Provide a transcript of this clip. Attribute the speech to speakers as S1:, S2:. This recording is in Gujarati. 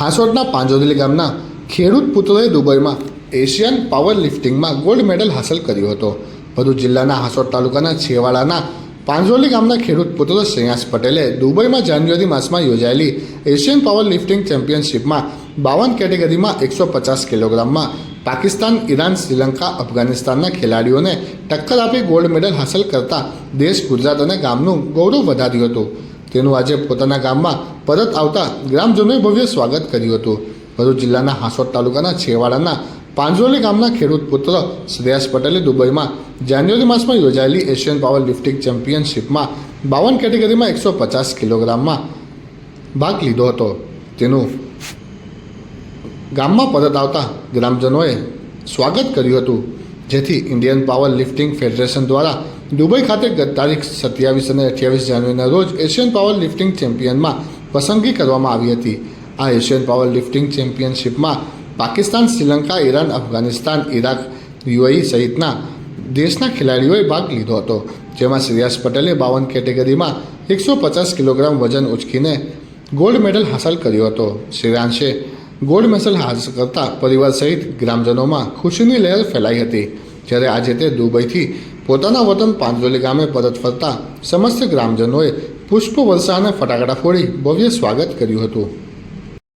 S1: હાંસોટના પાંજોદલી ગામના ખેડૂત પુત્રોએ દુબઈમાં એશિયન પાવર લિફ્ટિંગમાં ગોલ્ડ મેડલ હાંસલ કર્યો હતો. ભરૂચ જિલ્લાના હાંસોટ તાલુકાના છેવાડાના પાંજોલી ગામના ખેડૂત પુત્ર શ્રેયાસ પટેલે દુબઈમાં જાન્યુઆરી માસમાં યોજાયેલી એશિયન પાવર લિફ્ટિંગ ચેમ્પિયનશિપમાં બાવન કેટેગરીમાં એકસો પચાસ કિલોગ્રામમાં પાકિસ્તાન, ઈરાન, શ્રીલંકા, અફઘાનિસ્તાનના ખેલાડીઓને ટક્કર આપી ગોલ્ડ મેડલ હાંસલ કરતા દેશ, ગુજરાત અને ગામનું ગૌરવ વધાર્યું હતું. તેનું આજે પોતાના ગામમાં પરત આવતા ગ્રામજનોએ ભવ્ય સ્વાગત કર્યું હતું. ભરૂચ જિલ્લાના હાંસોટ તાલુકાના છેવાડાના પાંજોલી ગામના ખેડૂત પુત્ર શ્રેયાસ પટેલે દુબઈમાં જાન્યુઆરી માસમાં યોજાયેલી એશિયન પાવર લિફ્ટિંગ ચેમ્પિયનશિપમાં બાવન કેટેગરીમાં એકસો પચાસ કિલોગ્રામમાં ભાગ લીધો હતો. તેનું ગામમાં પરત આવતા ગ્રામજનોએ સ્વાગત કર્યું હતું. જેથી ઇન્ડિયન પાવર લિફ્ટિંગ ફેડરેશન દ્વારા દુબઈ ખાતે ગત તારીખ સત્યાવીસ અને અઠ્યાવીસ જાન્યુઆરીના રોજ એશિયન પાવર લિફ્ટિંગ ચેમ્પિયનમાં પસંદગી કરવામાં આવી હતી. આ Asian power lifting ચેમ્પિયનશિપમાં Pakistan, Sri Lanka, Iran, Afghanistan, Iraq, UAE સહિતના દેશના ખેલાડીઓએ ભાગ લીધો હતો. જેમાં શ્રેયાસ પટેલે બાવન કેટેગરીમાં એકસો પચાસ કિલોગ્રામ વજન ઉચકીને ગોલ્ડ મેડલ હાંસલ કર્યો હતો. શ્રેયાંશે ગોલ્ડ મેડલ હાંસલ કરતા પરિવાર સહિત ગ્રામજનોમાં ખુશીની લહેર ફેલાઈ હતી. જ્યારે આજે તે દુબઈથી પોતાના વતન પાંજરોલી ગામે પરત ફરતા સમસ્ત ગ્રામજનોએ પુષ્પ વર્ષા ફટાકડા ફોડી ભવ્ય સ્વાગત કર્યું હતું.